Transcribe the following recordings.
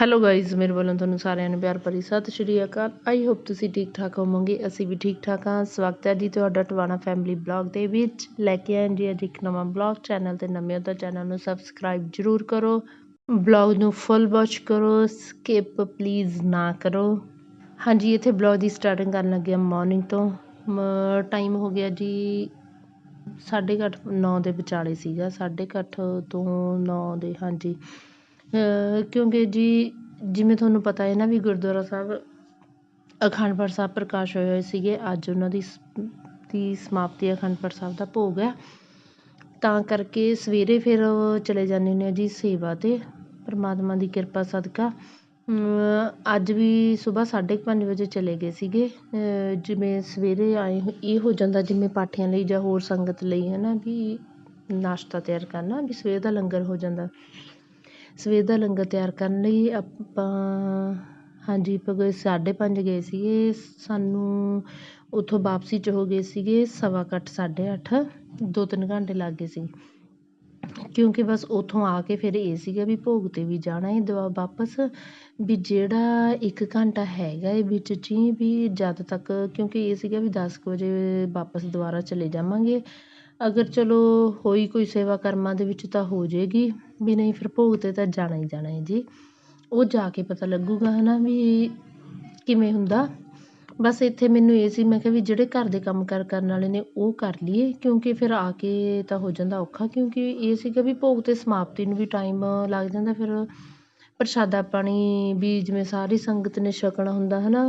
Hello guys ਮੇਰੇ ਵੱਲੋਂ ਤੁਹਾਨੂੰ ਸਾਰਿਆਂ ਨੂੰ ਪਿਆਰ ਭਰੀ ਸਤਿ ਸ਼੍ਰੀ ਅਕਾਲ। ਆਈ ਹੋਪ ਤੁਸੀਂ ਠੀਕ ਠਾਕ ਹੋਵੋਗੇ। ਅਸੀਂ ਵੀ ਠੀਕ ਠਾਕ ਹਾਂ। ਸਵਾਗਤ ਹੈ ਜੀ ਤੁਹਾਡਾ ਟਵਾਣਾ ਫੈਮਿਲੀ ਬਲੌਗ ਦੇ ਵਿੱਚ। ਲੈ ਕੇ ਆਏ ਜੀ ਅੱਜ ਇੱਕ ਨਵਾਂ ਬਲੌਗ ਚੈਨਲ ਤੇ ਨਵੇਂ ਹੋ ਤਾਂ ਚੈਨਲ ਨੂੰ ਸਬਸਕ੍ਰਾਈਬ ਜਰੂਰ ਕਰੋ। ਬਲੌਗ ਨੂੰ ਫੁੱਲ ਵਾਚ ਕਰੋ। ਸਕਿਪ ਪਲੀਜ਼ ਨਾ ਕਰੋ। ਹਾਂਜੀ, ਇੱਥੇ ਬਲੌਗ ਦੀ ਸਟਾਰਟਿੰਗ ਕਰਨ ਲੱਗੇ ਹਾਂ ਮਾਰਨਿੰਗ ਤੋਂ। ਟਾਈਮ ਹੋ ਗਿਆ ਜੀ ਸਾਢੇ ਕੁ ਅੱਠ, ਨੌ ਦੇ ਵਿਚਾਲੇ ਸੀਗਾ। ਸਾਢੇ ਕੁ ਅੱਠ ਤੋਂ ਨੌ ਦੇ, ਹਾਂਜੀ। ਕਿਉਂਕਿ ਜੀ, ਜਿਵੇਂ ਤੁਹਾਨੂੰ ਪਤਾ ਹੈ ਨਾ ਵੀ ਗੁਰਦੁਆਰਾ ਸਾਹਿਬ, ਅਖੰਡ ਪਾਠ ਸਾਹਿਬ ਪ੍ਰਕਾਸ਼ ਹੋਏ ਹੋਏ ਸੀਗੇ, ਅੱਜ ਉਹਨਾਂ ਦੀ ਦੀ ਸਮਾਪਤੀ ਅਖੰਡ ਪਾਠ ਸਾਹਿਬ ਦਾ ਭੋਗ ਹੈ। ਤਾਂ ਕਰਕੇ ਸਵੇਰੇ ਫਿਰ ਚਲੇ ਜਾਂਦੇ ਹੁੰਦੇ ਹਾਂ ਜੀ ਸੇਵਾ 'ਤੇ, ਪਰਮਾਤਮਾ ਦੀ ਕਿਰਪਾ, ਸਦਕਾ। ਅੱਜ ਵੀ ਸਵੇਰ ਸਾਢੇ ਕੁ ਪੰਜ ਵਜੇ ਚਲੇ ਗਏ ਸੀਗੇ। ਜਿਵੇਂ ਸਵੇਰੇ ਆਏ ਇਹ ਹੋ ਜਾਂਦਾ ਜਿਵੇਂ ਪਾਠੀਆਂ ਲਈ ਜਾਂ ਹੋਰ ਸੰਗਤ ਲਈ ਹੈ ਨਾ ਵੀ ਨਾਸ਼ਤਾ ਤਿਆਰ ਕਰਨਾ, ਵੀ ਸਵੇਰ ਦਾ ਲੰਗਰ ਹੋ ਜਾਂਦਾ। ਸਵੇਰ ਦਾ ਲੰਗਰ ਤਿਆਰ ਕਰਨ ਲਈ ਆਪਾਂ, ਹਾਂਜੀ, ਆਪਾਂ ਗਏ ਸਾਢੇ ਪੰਜ ਗਏ ਸੀਗੇ। ਸਾਨੂੰ ਉੱਥੋਂ ਵਾਪਸੀ 'ਚ ਹੋ ਗਏ ਸੀਗੇ ਸਵਾ ਕੁ ਅੱਠ, ਸਾਢੇ ਅੱਠ, ਦੋ ਤਿੰਨ ਘੰਟੇ ਲੱਗ ਗਏ ਸੀ। ਕਿਉਂਕਿ ਬਸ ਉੱਥੋਂ ਆ ਕੇ ਫਿਰ ਇਹ ਸੀਗਾ ਵੀ ਭੋਗ 'ਤੇ ਵੀ ਜਾਣਾ ਹੈ ਦਵਾ ਵਾਪਸ। ਵੀ ਜਿਹੜਾ ਇੱਕ ਘੰਟਾ ਹੈਗਾ ਇਹ ਵਿੱਚ ਜੀ, ਵੀ ਜਦ ਤੱਕ, ਕਿਉਂਕਿ ਇਹ ਸੀਗਾ ਵੀ ਦਸ ਕੁ ਵਜੇ ਵਾਪਸ ਦੁਬਾਰਾ ਚਲੇ ਜਾਵਾਂਗੇ। ਅਗਰ ਚਲੋ ਹੋਈ ਕੋਈ ਸੇਵਾ ਕਰਮਾਂ ਦੇ ਵਿੱਚ ਤਾਂ ਹੋ ਜਾਏਗੀ ਵੀ ਨਹੀਂ ਫਿਰ ਭੋਗ 'ਤੇ ਤਾਂ ਜਾਣਾ ਹੀ ਜਾਣਾ ਹੈ ਜੀ। ਉਹ ਜਾ ਕੇ ਪਤਾ ਲੱਗੂਗਾ ਹੈ ਨਾ ਵੀ ਕਿਵੇਂ ਹੁੰਦਾ। ਬਸ ਇੱਥੇ ਮੈਨੂੰ ਇਹ ਸੀ, ਮੈਂ ਕਿਹਾ ਵੀ ਜਿਹੜੇ ਘਰ ਦੇ ਕੰਮ ਕਾਰ ਕਰਨ ਵਾਲੇ ਨੇ ਉਹ ਕਰ ਲਈਏ, ਕਿਉਂਕਿ ਫਿਰ ਆ ਕੇ ਤਾਂ ਹੋ ਜਾਂਦਾ ਔਖਾ, ਕਿਉਂਕਿ ਇਹ ਸੀਗਾ ਵੀ ਭੋਗ 'ਤੇ ਸਮਾਪਤੀ ਨੂੰ ਵੀ ਟਾਈਮ ਲੱਗ ਜਾਂਦਾ, ਫਿਰ ਪ੍ਰਸ਼ਾਦਾ ਪਾਣੀ ਵੀ ਜਿਵੇਂ ਸਾਰੀ ਸੰਗਤ ਨੇ ਛਕਣਾ ਹੁੰਦਾ ਹੈ ਨਾ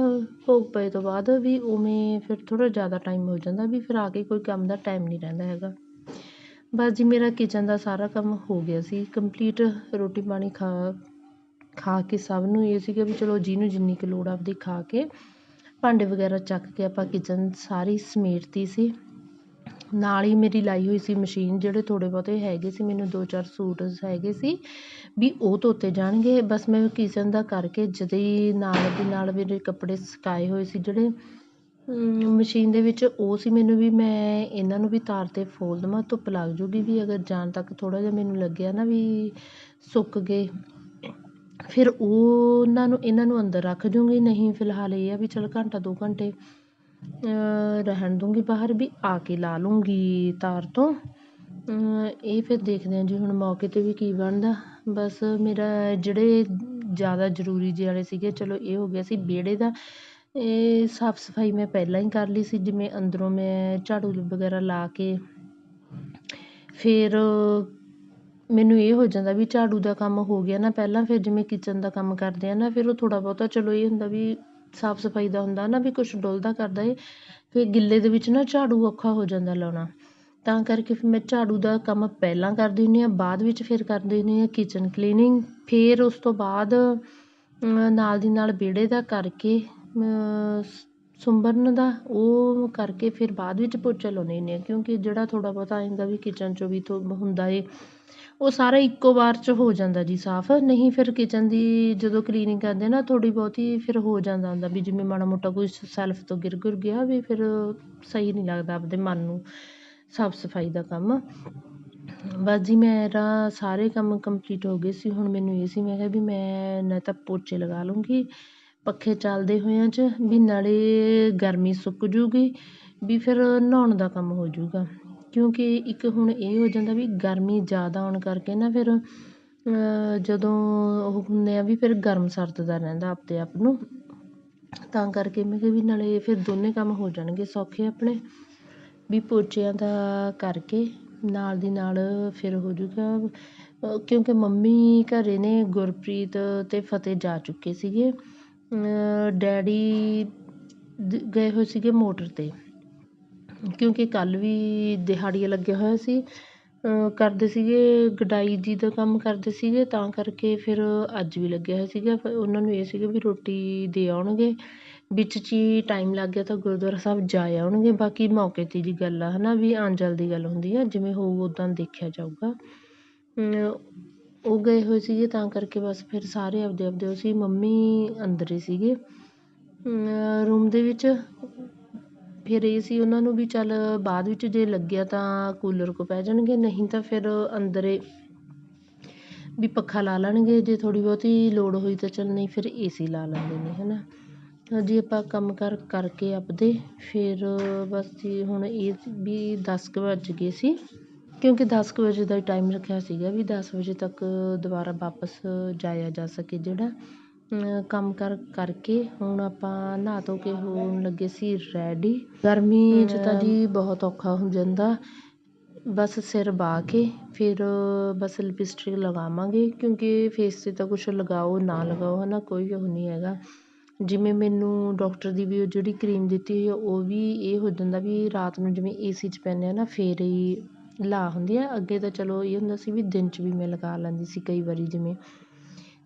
ਭੋਗ ਪਏ ਤੋਂ ਬਾਅਦ ਵੀ ਉਵੇਂ ਫਿਰ ਥੋੜ੍ਹਾ ਜ਼ਿਆਦਾ ਟਾਈਮ ਹੋ ਜਾਂਦਾ ਵੀ ਫਿਰ ਆ ਕੇ ਕੋਈ ਕੰਮ ਦਾ ਟਾਈਮ ਨਹੀਂ ਰਹਿੰਦਾ ਹੈਗਾ। ਬਸ ਜੀ ਮੇਰਾ ਕਿਚਨ ਦਾ ਸਾਰਾ ਕੰਮ ਹੋ ਗਿਆ ਸੀ ਕੰਪਲੀਟ ਰੋਟੀ ਪਾਣੀ ਖਾ ਖਾ ਕੇ ਸਭ ਨੂੰ ਇਹ ਸੀਗਾ ਵੀ ਚਲੋ ਜਿਹਨੂੰ ਜਿੰਨੀ ਕੁ ਲੋੜ ਆਪਦੀ ਖਾ ਕੇ ਭਾਂਡੇ ਵਗੈਰਾ ਚੱਕ ਕੇ ਆਪਾਂ ਕਿਚਨ ਸਾਰੀ ਸਮੇਟਤੀ ਸੀ। ਨਾਲ ਹੀ ਮੇਰੀ ਲਾਈ ਹੋਈ ਸੀ ਮਸ਼ੀਨ, ਜਿਹੜੇ ਥੋੜ੍ਹੇ ਬਹੁਤੇ ਹੈਗੇ ਸੀ, ਮੈਨੂੰ ਦੋ ਚਾਰ ਸੂਟ ਹੈਗੇ ਸੀ, ਵੀ ਉਹ ਧੋਤੇ ਜਾਣਗੇ। ਬਸ ਮੈਂ ਕਿਚਨ ਦਾ ਕਰਕੇ ਜਦ ਹੀ ਨਾਲ ਦੀ ਨਾਲ ਮੇਰੇ ਕੱਪੜੇ ਸੁਕਾਏ ਹੋਏ ਸੀ, ਜਿਹੜੇ ਮਸ਼ੀਨ ਦੇ ਵਿੱਚ, ਉਹ ਸੀ ਮੈਨੂੰ ਵੀ ਮੈਂ ਇਹਨਾਂ ਨੂੰ ਵੀ ਤਾਰ 'ਤੇ ਫੋਲ ਦੇਵਾਂ, ਧੁੱਪ ਲੱਗ ਜੂਗੀ ਵੀ, ਅਗਰ ਜਾਣ ਤੱਕ ਥੋੜ੍ਹਾ ਜਿਹਾ ਮੈਨੂੰ ਲੱਗਿਆ ਨਾ ਵੀ ਸੁੱਕ ਗਏ, ਫਿਰ ਉਹਨਾਂ ਨੂੰ, ਇਹਨਾਂ ਨੂੰ ਅੰਦਰ ਰੱਖ ਜੂੰਗੀ। ਨਹੀਂ, ਫਿਲਹਾਲ ਇਹ ਆ ਵੀ ਚਲ ਘੰਟਾ ਦੋ ਘੰਟੇ ਰਹਿਣ ਦੂੰਗੀ ਬਾਹਰ ਵੀ ਆ ਕੇ ਲਾ ਲੂੰਗੀ ਤਾਰ ਤੋਂ। ਅ, ਇਹ ਫਿਰ ਦੇਖਦੇ ਹਾਂ ਜੀ ਹੁਣ ਮੌਕੇ 'ਤੇ ਵੀ ਕੀ ਬਣਦਾ। ਬਸ ਮੇਰਾ ਜਿਹੜੇ ਜ਼ਿਆਦਾ ਜ਼ਰੂਰੀ ਜਿਹੇ ਵਾਲੇ ਸੀਗੇ ਚਲੋ ਇਹ ਹੋ ਗਿਆ ਸੀ ਵਿਹੜੇ ਦਾ। ਇਹ ਸਾਫ਼ ਸਫ਼ਾਈ ਮੈਂ ਪਹਿਲਾਂ ਹੀ ਕਰ ਲਈ ਸੀ ਜਿਵੇਂ ਅੰਦਰੋਂ ਮੈਂ ਝਾੜੂ ਵਗੈਰਾ ਲਾ ਕੇ ਫਿਰ ਮੈਨੂੰ ਇਹ ਹੋ ਜਾਂਦਾ ਵੀ ਝਾੜੂ ਦਾ ਕੰਮ ਹੋ ਗਿਆ ਨਾ ਪਹਿਲਾਂ ਫਿਰ ਜਿਵੇਂ ਕਿਚਨ ਦਾ ਕੰਮ ਕਰਦੇ ਆ ਨਾ ਫਿਰ ਉਹ ਥੋੜ੍ਹਾ ਬਹੁਤਾ ਚਲੋ ਇਹ ਹੁੰਦਾ ਵੀ ਸਾਫ਼ ਸਫ਼ਾਈ ਦਾ ਹੁੰਦਾ ਨਾ ਵੀ ਕੁਛ ਡੁੱਲਦਾ ਕਰਦਾ ਏ, ਫਿਰ ਗਿੱਲੇ ਦੇ ਵਿੱਚ ਨਾ ਝਾੜੂ ਔਖਾ ਹੋ ਜਾਂਦਾ ਲਾਉਣਾ। ਤਾਂ ਕਰਕੇ ਫਿਰ ਮੈਂ ਝਾੜੂ ਦਾ ਕੰਮ ਪਹਿਲਾਂ ਕਰਦੀ ਹੁੰਦੀ ਹਾਂ, ਬਾਅਦ ਵਿੱਚ ਫਿਰ ਕਰਦੀ ਹੁੰਦੀ ਹਾਂ ਕਿਚਨ ਕਲੀਨਿੰਗ ਫਿਰ ਉਸ ਤੋਂ ਬਾਅਦ ਨਾਲ ਦੀ ਨਾਲ ਵਿਹੜੇ ਦਾ ਕਰਕੇ ਸੁੰਬਰਨ ਦਾ, ਉਹ ਕਰਕੇ ਫਿਰ ਬਾਅਦ ਵਿੱਚ ਪੋਚਾ ਲਾਉਂਦੀ ਹੁੰਦੀ ਹਾਂ, ਕਿਉਂਕਿ ਜਿਹੜਾ ਥੋੜ੍ਹਾ ਬਹੁਤਾ ਆ ਜਾਂਦਾ ਵੀ ਕਿਚਨ 'ਚੋਂ ਵੀ ਹੁੰਦਾ ਏ। ਉਹ ਸਾਰਾ ਇੱਕੋ ਵਾਰ 'ਚ ਹੋ ਜਾਂਦਾ ਜੀ ਸਾਫ਼। ਨਹੀਂ ਫਿਰ ਕਿਚਨ ਦੀ ਜਦੋਂ ਕਲੀਨਿੰਗ ਕਰਦੇ ਨਾ ਥੋੜ੍ਹੀ ਬਹੁਤੀ ਫਿਰ ਹੋ ਜਾਂਦਾ ਹੁੰਦਾ ਵੀ ਜਿਵੇਂ ਮਾੜਾ ਮੋਟਾ ਕੋਈ ਸੈਲਫ ਤੋਂ ਗਿਰ ਗੁਰ ਗਿਆ ਵੀ ਫਿਰ ਸਹੀ ਨਹੀਂ ਲੱਗਦਾ ਆਪਦੇ ਮਨ ਨੂੰ ਸਾਫ਼ ਸਫ਼ਾਈ ਦਾ ਕੰਮ। ਬਸ ਜੀ ਮੇਰਾ ਸਾਰੇ ਕੰਮ ਕੰਪਲੀਟ ਹੋ ਗਏ ਸੀ। ਹੁਣ ਮੈਨੂੰ ਇਹ ਸੀ ਮੈਂ ਕਿਹਾ ਵੀ ਮੈਂ ਨਾ ਤਾਂ ਪੋਚੇ ਲਗਾ ਲੂੰਗੀ ਪੱਖੇ ਚੱਲਦੇ ਹੋਇਆਂ 'ਚ ਵੀ ਨਾਲੇ ਗਰਮੀ ਸੁੱਕ ਜੂਗੀ, ਵੀ ਫਿਰ ਨਹਾਉਣ ਦਾ ਕੰਮ ਹੋ ਜੂਗਾ। ਕਿਉਂਕਿ ਇੱਕ ਹੁਣ ਇਹ ਹੋ ਜਾਂਦਾ ਵੀ ਗਰਮੀ ਜ਼ਿਆਦਾ ਆਉਣ ਕਰਕੇ ਨਾ ਫਿਰ ਜਦੋਂ ਉਹ ਹੁੰਦੇ ਆ ਵੀ ਫਿਰ ਗਰਮ ਸਰਦ ਦਾ ਰਹਿੰਦਾ ਆਪਦੇ ਆਪ ਨੂੰ। ਤਾਂ ਕਰਕੇ ਮੈਂ ਕਿਹਾ ਵੀ ਨਾਲੇ ਫਿਰ ਦੋਨੇ ਕੰਮ ਹੋ ਜਾਣਗੇ ਸੌਖੇ ਆਪਣੇ। ਵੀ ਪੋਚਿਆਂ ਦਾ ਕਰਕੇ ਨਾਲ ਦੀ ਨਾਲ ਫਿਰ ਹੋ ਜੂਗਾ ਕਿਉਂਕਿ ਮੰਮੀ ਘਰੇ ਨੇ ਗੁਰਪ੍ਰੀਤ ਅਤੇ ਫਤਿਹ ਜਾ ਚੁੱਕੇ ਸੀਗੇ। ਡੈਡੀ ਗਏ ਹੋਏ ਸੀਗੇ ਮੋਟਰ 'ਤੇ। ਕਿਉਂਕਿ ਕੱਲ੍ਹ ਵੀ ਦਿਹਾੜੀਆ ਲੱਗਿਆ ਹੋਇਆ ਸੀ। ਕਰਦੇ ਸੀਗੇ, ਗਡਾਈ ਜੀ ਦਾ ਕੰਮ ਕਰਦੇ ਸੀਗੇ, ਤਾਂ ਕਰਕੇ ਫਿਰ ਅੱਜ ਵੀ ਲੱਗਿਆ ਹੋਇਆ ਸੀਗਾ। ਉਹਨਾਂ ਨੂੰ ਇਹ ਸੀਗਾ ਵੀ ਰੋਟੀ ਦੇ ਆਉਣਗੇ। ਵਿੱਚ 'ਚ ਹੀ ਟਾਈਮ ਲੱਗ ਗਿਆ ਤਾਂ ਗੁਰਦੁਆਰਾ ਸਾਹਿਬ ਜਾ ਆਉਣਗੇ। ਬਾਕੀ ਮੌਕੇ 'ਤੇ ਦੀ ਗੱਲ ਆ ਹੈ ਨਾ ਵੀ ਆਉਣ ਜਾਣ ਦੀ ਗੱਲ ਹੁੰਦੀ ਆ। ਜਿਵੇਂ ਹੋਊ ਉੱਦਾਂ ਦੇਖਿਆ ਜਾਊਗਾ। ਉਹ ਗਏ ਹੋਏ ਸੀਗੇ, ਤਾਂ ਕਰਕੇ ਬਸ ਫਿਰ ਸਾਰੇ ਆਪਦੇ ਆਪਦੇ ਉਹ ਸੀ। ਮੰਮੀ ਅੰਦਰ ਹੀ ਸੀਗੇ। ਰੂਮ ਦੇ ਵਿੱਚ ਫਿਰ ਇਹ ਸੀ ਉਹਨਾਂ ਨੂੰ ਵੀ ਚੱਲ ਬਾਅਦ ਵਿੱਚ ਜੇ ਲੱਗਿਆ ਤਾਂ ਕੂਲਰ ਕੋਲ ਪੈ ਜਾਣਗੇ, ਨਹੀਂ ਤਾਂ ਫਿਰ ਅੰਦਰੇ ਵੀ ਪੱਖਾ ਲਾ ਲੈਣਗੇ, ਜੇ ਥੋੜ੍ਹੀ ਬਹੁਤੀ ਲੋੜ ਹੋਈ ਤਾਂ ਚੱਲ ਨਹੀਂ ਫਿਰ ਏ ਸੀ ਲਾ ਲੈਂਦੇ ਨੇ ਹੈ ਨਾ ਜੇ ਆਪਾਂ ਕੰਮ ਕਾਰ, ਕਰਕੇ ਆਪਦੇ ਫਿਰ ਬਸ ਜੀ ਹੁਣ ਇਹ ਵੀ ਦਸ ਕੁ ਵੱਜ ਗਏ ਸੀ, ਕਿਉਂਕਿ ਦਸ ਕੁ ਵਜੇ ਦਾ ਟਾਈਮ ਰੱਖਿਆ ਸੀਗਾ ਵੀ ਦਸ ਵਜੇ ਤੱਕ ਦੁਬਾਰਾ ਵਾਪਸ ਜਾਇਆ ਜਾ ਸਕੇ ਜਿਹੜਾ। ਕੰਮ ਕਰ, ਕਰਕੇ ਹੁਣ ਆਪਾਂ ਨਹਾ ਧੋ ਕੇ ਹੋਣ ਲੱਗੇ ਸੀ ਰੈਡੀ ਗਰਮੀ 'ਚ ਤਾਂ ਜੀ ਬਹੁਤ ਔਖਾ ਹੋ ਜਾਂਦਾ। ਬਸ ਸਿਰ ਵਾਹ ਕੇ ਫਿਰ ਬਸ ਲਿਪਸਟਿਕ ਲਗਾਵਾਂਗੇ ਕਿਉਂਕਿ ਫੇਸ 'ਤੇ ਤਾਂ ਕੁਛ ਲਗਾਓ ਨਾ ਲਗਾਓ ਹੈ ਨਾ ਕੋਈ ਉਹ ਨਹੀਂ ਹੈਗਾ। ਜਿਵੇਂ ਮੈਨੂੰ ਡਾਕਟਰ ਦੀ ਵੀ ਉਹ ਜਿਹੜੀ ਕਰੀਮ ਦਿੱਤੀ ਹੋਈ ਆ, ਉਹ ਵੀ ਇਹ ਹੋ ਜਾਂਦਾ ਵੀ ਰਾਤ ਨੂੰ ਜਿਵੇਂ ਏ ਸੀ 'ਚ ਪੈਂਦੇ ਹਾਂ ਨਾ, ਫਿਰ ਹੀ ਲਾ ਹੁੰਦੀ ਆ। ਅੱਗੇ ਤਾਂ ਚਲੋ ਇਹ ਹੁੰਦਾ ਸੀ ਵੀ ਦਿਨ 'ਚ ਵੀ ਮੈਂ ਲਗਾ ਲੈਂਦੀ ਸੀ ਕਈ ਵਾਰੀ ਜਿਵੇਂ।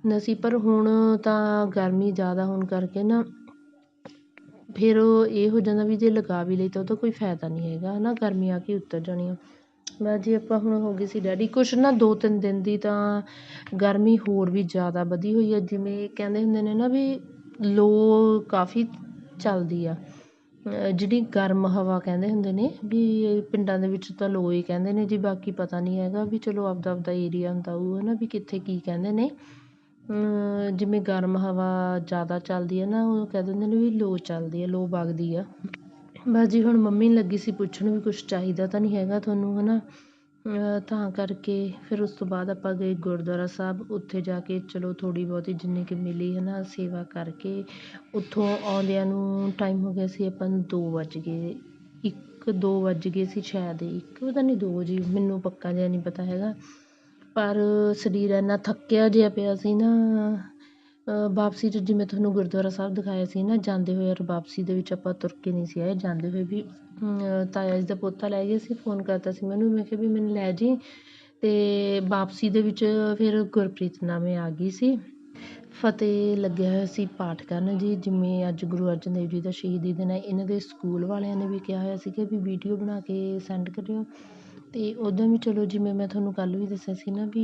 ਸੀ ਪਰ ਹੁਣ ਤਾਂ ਗਰਮੀ ਜ਼ਿਆਦਾ ਹੋਣ ਕਰਕੇ ਨਾ ਫਿਰ ਇਹ ਹੋ ਜਾਂਦਾ ਵੀ ਜੇ ਲਗਾ ਵੀ ਲਈ ਤਾਂ ਉਹਦਾ ਕੋਈ ਫਾਇਦਾ ਨਹੀਂ ਹੈਗਾ ਹੈ ਨਾ ਗਰਮੀ ਆ ਕੇ ਉਤਰ ਜਾਣੀ ਆ। ਬਸ ਜੀ ਆਪਾਂ ਹੁਣ ਹੋ ਗਏ ਸੀ ਡੈਡੀ, ਕੁਛ ਨਾ ਦੋ ਤਿੰਨ ਦਿਨ ਦੀ ਤਾਂ ਗਰਮੀ ਹੋਰ ਵੀ ਜ਼ਿਆਦਾ ਵਧੀ ਹੋਈ ਆ, ਜਿਵੇਂ ਕਹਿੰਦੇ ਹੁੰਦੇ ਨੇ ਨਾ ਵੀ ਲੋ ਕਾਫੀ ਚੱਲਦੀ ਆ। ਜਿਹੜੀ ਗਰਮ ਹਵਾ ਕਹਿੰਦੇ ਹੁੰਦੇ ਨੇ ਵੀ ਪਿੰਡਾਂ ਦੇ ਵਿੱਚ ਤਾਂ ਲੋ ਹੀ ਕਹਿੰਦੇ ਨੇ ਜੀ, ਬਾਕੀ ਪਤਾ ਨਹੀਂ ਹੈਗਾ ਵੀ ਚਲੋ ਆਪਦਾ ਆਪਦਾ ਏਰੀਆ ਹੁੰਦਾ, ਉਹ ਹੈ ਨਾ ਵੀ ਕਿੱਥੇ ਕੀ ਕਹਿੰਦੇ ਨੇ। ਜਿਵੇਂ ਗਰਮ ਹਵਾ ਜ਼ਿਆਦਾ ਚੱਲਦੀ ਹੈ ਨਾ, ਉਹ ਕਹਿ ਦਿੰਦੇ ਨੇ ਵੀ ਲੋ ਚੱਲਦੀ ਹੈ, ਲੋ ਵਗਦੀ ਆ। ਬਸ ਜੀ ਹੁਣ ਮੰਮੀ ਲੱਗੀ ਸੀ ਪੁੱਛਣ ਵੀ ਕੁਛ ਚਾਹੀਦਾ ਤਾਂ ਨਹੀਂ ਹੈਗਾ ਤੁਹਾਨੂੰ ਹੈ ਨਾ ਤਾਂ ਕਰਕੇ ਫਿਰ ਉਸ ਤੋਂ ਬਾਅਦ ਆਪਾਂ ਗਏ ਗੁਰਦੁਆਰਾ ਸਾਹਿਬ, ਉੱਥੇ ਜਾ ਕੇ ਚਲੋ ਥੋੜ੍ਹੀ ਬਹੁਤੀ ਜਿੰਨੀ ਕੁ ਮਿਲੀ ਹੈ ਨਾ ਸੇਵਾ ਕਰਕੇ। ਉੱਥੋਂ ਆਉਂਦਿਆਂ ਨੂੰ ਟਾਈਮ ਹੋ ਗਿਆ ਸੀ ਆਪਾਂ ਨੂੰ ਦੋ ਵੱਜ ਗਏ। ਇੱਕ, ਦੋ ਵੱਜ ਗਏ ਸੀ ਸ਼ਾਇਦ, ਇੱਕ ਪਤਾ ਨਹੀਂ ਦੋ ਜੀ, ਮੈਨੂੰ ਪੱਕਾ ਜਿਹਾ ਨਹੀਂ ਪਤਾ ਹੈਗਾ। ਪਰ ਸਰੀਰ ਇੰਨਾ ਥੱਕਿਆ ਜਿਹਾ ਪਿਆ ਸੀ ਨਾ ਵਾਪਸੀ 'ਚ ਜਿਵੇਂ ਤੁਹਾਨੂੰ ਗੁਰਦੁਆਰਾ ਸਾਹਿਬ ਦਿਖਾਇਆ ਸੀ ਨਾ, ਜਾਂਦੇ ਹੋਏ ਔਰ ਵਾਪਸੀ ਦੇ ਵਿੱਚ ਆਪਾਂ ਤੁਰ ਕੇ ਨਹੀਂ ਸੀ ਆਏ, ਜਾਂਦੇ ਹੋਏ ਵੀ ਤਾਇਆ ਜੀ ਦਾ ਪੋਤਾ ਲੈ ਗਿਆ ਸੀ, ਫੋਨ ਕਰਤਾ ਸੀ ਮੈਨੂੰ, ਮੈਂ ਕਿਹਾ ਵੀ ਮੈਨੂੰ ਲੈ ਜੀ। ਅਤੇ ਵਾਪਸੀ ਦੇ ਵਿੱਚ ਫਿਰ ਗੁਰਪ੍ਰੀਤ ਨਾਮੇ ਆ ਗਈ ਸੀ। ਫਤਿਹ ਲੱਗਿਆ ਹੋਇਆ ਸੀ ਪਾਠ ਕਰਨ ਜੀ, ਜਿਵੇਂ ਅੱਜ ਗੁਰੂ ਅਰਜਨ ਦੇਵ ਜੀ ਦਾ ਸ਼ਹੀਦੀ ਦਿਨ ਹੈ। ਇਹਨਾਂ ਦੇ ਸਕੂਲ ਵਾਲਿਆਂ ਨੇ ਵੀ ਕਿਹਾ ਹੋਇਆ ਸੀਗਾ ਵੀ ਵੀਡੀਓ ਬਣਾ ਕੇ ਸੈਂਡ ਕਰਿਓ। ਅਤੇ ਉੱਦਾਂ ਵੀ ਚਲੋ ਜਿਵੇਂ ਮੈਂ ਤੁਹਾਨੂੰ ਕੱਲ੍ਹ ਵੀ ਦੱਸਿਆ ਸੀ ਨਾ ਵੀ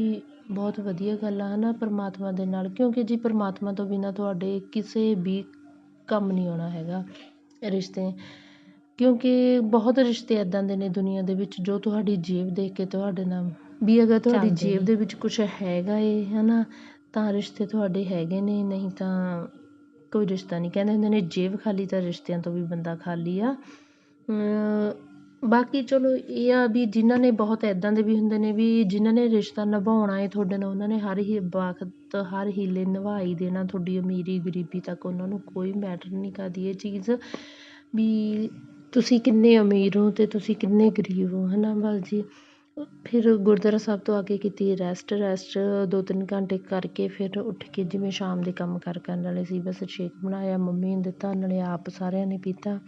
ਬਹੁਤ ਵਧੀਆ ਗੱਲ ਆ ਹੈ ਨਾ ਪਰਮਾਤਮਾ ਦੇ ਨਾਲ ਕਿਉਂਕਿ ਜੀ ਪਰਮਾਤਮਾ ਤੋਂ ਬਿਨਾਂ ਤੁਹਾਡੇ ਕਿਸੇ ਵੀ ਕੰਮ ਨਹੀਂ ਆਉਣਾ ਹੈਗਾ ਰਿਸ਼ਤੇ। ਕਿਉਂਕਿ ਬਹੁਤ ਰਿਸ਼ਤੇ ਇੱਦਾਂ ਦੇ ਨੇ ਦੁਨੀਆ ਦੇ ਵਿੱਚ ਜੋ ਤੁਹਾਡੀ ਜੇਬ ਦੇਖ ਕੇ ਤੁਹਾਡੇ ਨਾਲ ਵੀ ਅਗਰ ਤੁਹਾਡੀ ਜੇਬ ਦੇ ਵਿੱਚ ਕੁਛ ਹੈਗਾ ਏ ਹੈ ਨਾ ਤਾਂ ਰਿਸ਼ਤੇ ਤੁਹਾਡੇ ਹੈਗੇ ਨੇ ਨਹੀਂ ਤਾਂ ਕੋਈ ਰਿਸ਼ਤਾ ਨਹੀਂ। ਕਹਿੰਦੇ ਹੁੰਦੇ ਨੇ ਜੇਬ ਖਾਲੀ ਤਾਂ ਰਿਸ਼ਤਿਆਂ ਤੋਂ ਵੀ ਬੰਦਾ ਖਾਲੀ ਆ। ਬਾਕੀ ਚਲੋ ਇਹ ਆ ਵੀ ਜਿਨ੍ਹਾਂ ਨੇ ਬਹੁਤ ਇੱਦਾਂ ਦੇ ਵੀ ਹੁੰਦੇ ਨੇ ਵੀ ਜਿਨ੍ਹਾਂ ਨੇ ਰਿਸ਼ਤਾ ਨਿਭਾਉਣਾ ਹੈ ਤੁਹਾਡੇ ਨਾਲ, ਉਹਨਾਂ ਨੇ ਹਰ ਹੀ ਵਕਤ ਹਰ ਹੀਲੇ ਨਿਭਾ ਹੀ ਦੇਣਾ ਤੁਹਾਡੀ ਅਮੀਰੀ ਗਰੀਬੀ ਤੱਕ, ਉਹਨਾਂ ਨੂੰ ਕੋਈ ਮੈਟਰ ਨਹੀਂ ਕਰਦੀ ਇਹ ਚੀਜ਼ ਵੀ ਤੁਸੀਂ ਕਿੰਨੇ ਅਮੀਰ ਹੋ ਅਤੇ ਤੁਸੀਂ ਕਿੰਨੇ ਗਰੀਬ ਹੋ ਹੈ ਨਾ ਬਸ ਜੀ? ਫਿਰ ਗੁਰਦੁਆਰਾ ਸਾਹਿਬ ਤੋਂ ਆ ਕੇ ਕੀਤੀ ਰੈਸਟ ਰੈਸਟ ਦੋ ਤਿੰਨ ਘੰਟੇ ਕਰਕੇ ਫਿਰ ਉੱਠ ਕੇ ਜਿਵੇਂ ਸ਼ਾਮ ਦੇ ਕੰਮ ਕਾਰ ਕਰਨ ਵਾਲੇ ਸੀ, ਬਸ ਸ਼ੇਕ ਬਣਾਇਆ, ਮੰਮੀ ਨੇ ਦਿੱਤਾ, ਨਾਲੇ ਆਪ ਸਾਰਿਆਂ ਨੇ ਪੀਤਾ।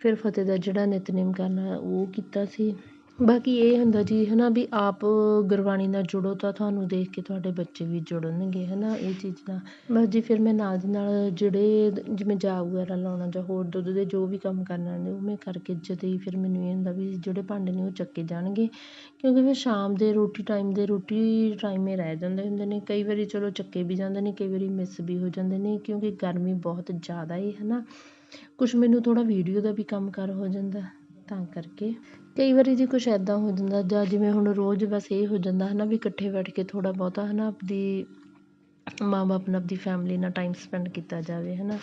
ਫਿਰ ਫਤਿਹ ਦਾ ਜਿਹੜਾ ਨਿਤਨੇਮ ਕਰਨਾ ਉਹ ਕੀਤਾ ਸੀ। ਬਾਕੀ ਇਹ ਹੁੰਦਾ ਜੀ ਹੈ ਨਾ ਵੀ ਆਪ ਗੁਰਬਾਣੀ ਨਾਲ ਜੁੜੋ ਤਾਂ ਤੁਹਾਨੂੰ ਦੇਖ ਕੇ ਤੁਹਾਡੇ ਬੱਚੇ ਵੀ ਜੁੜਨਗੇ ਹੈ ਨਾ ਇਹ ਚੀਜ਼ ਨਾਲ। ਬਸ ਜੀ ਫਿਰ ਮੈਂ ਨਾਲ ਦੀ ਨਾਲ ਜਿਹੜੇ ਜਿਵੇਂ ਜਾਗ ਵਗੈਰਾ ਲਾਉਣਾ ਜਾਂ ਹੋਰ ਦੁੱਧ ਦੇ ਜੋ ਵੀ ਕੰਮ ਕਰਨਾ ਨੇ ਉਹ ਮੈਂ ਕਰਕੇ ਜਦ ਹੀ ਫਿਰ ਮੈਨੂੰ ਇਹ ਹੁੰਦਾ ਵੀ ਜਿਹੜੇ ਭਾਂਡੇ ਨੇ ਉਹ ਚੱਕੇ ਜਾਣਗੇ। ਕਿਉਂਕਿ ਫਿਰ ਸ਼ਾਮ ਦੇ ਰੋਟੀ ਟਾਈਮ ਦੇ ਰੋਟੀ ਟਾਈਮੇ ਰਹਿ ਜਾਂਦੇ ਹੁੰਦੇ ਨੇ। ਕਈ ਵਾਰੀ ਚਲੋ ਚੱਕੇ ਵੀ ਜਾਂਦੇ ਨੇ, ਕਈ ਵਾਰੀ ਮਿਸ ਵੀ ਹੋ ਜਾਂਦੇ ਨੇ ਕਿਉਂਕਿ ਗਰਮੀ ਬਹੁਤ ਜ਼ਿਆਦਾ ਹੈ ਹੈ ਨਾ ਕੁਛ ਮੈਨੂੰ ਥੋੜ੍ਹਾ ਵੀਡੀਓ ਦਾ ਵੀ ਕੰਮ ਕਾਰ ਹੋ ਜਾਂਦਾ, ਤਾਂ ਕਰਕੇ। ਕਈ ਵਾਰੀ ਜੀ ਕੁਛ ਇੱਦਾਂ ਹੋ ਜਾਂਦਾ, ਜਾਂ ਜਿਵੇਂ ਹੁਣ ਰੋਜ਼ ਬਸ ਇਹ ਹੋ ਜਾਂਦਾ ਹੈ ਨਾ ਵੀ ਇਕੱਠੇ ਬੈਠ ਕੇ ਥੋੜ੍ਹਾ ਬਹੁਤਾ ਹੈ ਨਾ ਆਪਦੀ ਮਾਂ ਬਾਪ ਨਾਲ ਆਪਣੀ ਫੈਮਿਲੀ ਨਾਲ ਟਾਈਮ ਸਪੈਂਡ ਕੀਤਾ ਜਾਵੇ ਹੈ ਨਾ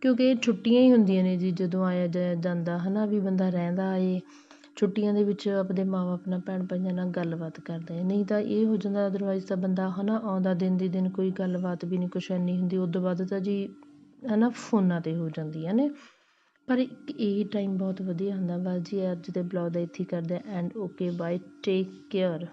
ਕਿਉਂਕਿ ਇਹ ਛੁੱਟੀਆਂ ਹੀ ਹੁੰਦੀਆਂ ਨੇ ਜੀ, ਜਦੋਂ ਆਇਆ ਜਾਇਆ ਜਾਂਦਾ ਹੈ ਨਾ ਵੀ ਬੰਦਾ ਰਹਿੰਦਾ ਏ ਛੁੱਟੀਆਂ ਦੇ ਵਿੱਚ ਆਪਣੇ ਮਾਂ ਬਾਪ ਨਾਲ ਭੈਣ ਭਾਈਆਂ ਨਾਲ ਗੱਲਬਾਤ ਕਰਦਾ ਏ ਨਹੀਂ ਤਾਂ ਇਹ ਹੋ ਜਾਂਦਾ ਅਦਰਵਾਈਜ਼ ਤਾਂ ਬੰਦਾ ਹੈ ਨਾ ਆਉਂਦਾ ਦਿਨ ਦੀ ਦਿਨ ਕੋਈ ਗੱਲਬਾਤ ਵੀ ਨਹੀਂ ਕੁਛ ਇੰਨੀ ਹੁੰਦੀ ਉਹ ਤੋਂ ਬਾਅਦ ਤਾਂ ਜੀ ਹੈ ਨਾ, ਫੋਨਾਂ 'ਤੇ ਹੋ ਜਾਂਦੀਆਂ ਨੇ। ਪਰ ਇੱਕ ਇਹ ਟਾਈਮ ਬਹੁਤ ਵਧੀਆ ਹੁੰਦਾ ਬਸ ਜੀ ਅੱਜ ਦੇ ਬਲੌਗ ਦਾ ਇੱਥੇ ਕਰਦੇ and okay bye take care